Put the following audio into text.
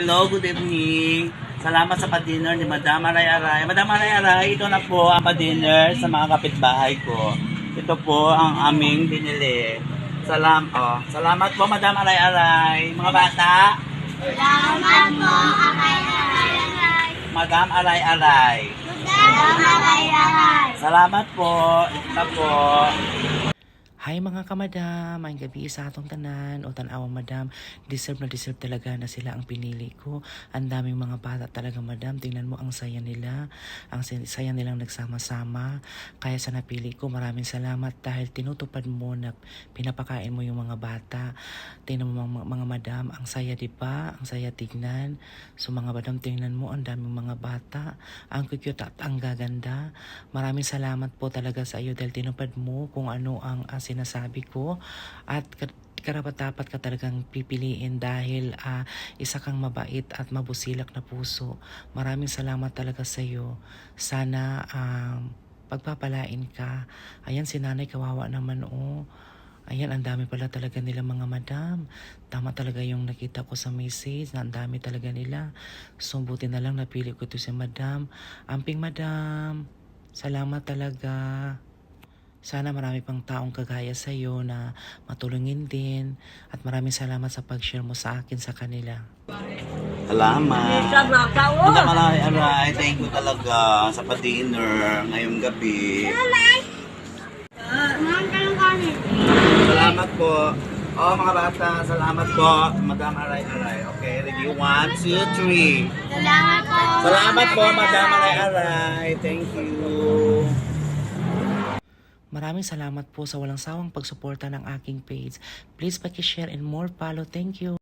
Hello, good evening. Salamat sa pa-dinner ni Madam Aray Aray. Madam Aray Aray, ito na po ang pa-dinner sa mga kapitbahay ko. Ito po ang aming binili. Salam, oh. Salamat po, Madam Aray Aray. Mga bata, Salamat po, akay akay. Madam Aray Aray. Salamat akay akay. Salamat po. Ito po. Hi mga kamadam, ang gabi sa atong tanan o tanawang madam, deserve na deserve talaga na sila ang pinili ko. Ang daming mga bata talaga madam, tingnan mo ang saya nila, ang saya nilang nagsama-sama. Kaya sa napili ko, maraming salamat dahil tinutupad mo na pinapakain mo yung mga bata. Tingnan mo mga, mga madam, ang saya di ba? Ang saya tignan. So mga madam, tingnan mo ang daming mga bata, ang cute at ang gaganda. Maraming salamat po talaga sa iyo dahil tinupad mo kung ano ang ah, sinasabi ko at ka- karapat dapat ka talagang pipiliin dahil ah, isa kang mabait at mabusilak na puso. Maraming salamat talaga sa iyo. Sana um, pagpapalain ka. Ayan si nanay kawawa naman oh. Ayan, ang dami pala talaga nila mga madam. Tama talaga yung nakita ko sa message na ang dami talaga nila. So, buti na lang napili ko ito si madam. Amping madam, salamat talaga. Sana marami pang taong kagaya sa iyo na matulungin din at maraming salamat sa pag-share mo sa akin sa kanila. Salamat. Madam Aray Aray, thank you talaga sa pa-dinner ngayong gabi. Salamat po. Oh, mga bata, salamat po. Madam Aray Aray. Okay, ready? One, two, three. Salamat po. Salamat po, Madam Aray Aray. Thank you. Maraming salamat po sa walang sawang pagsuporta ng aking page. Please paki-share and more follow. Thank you.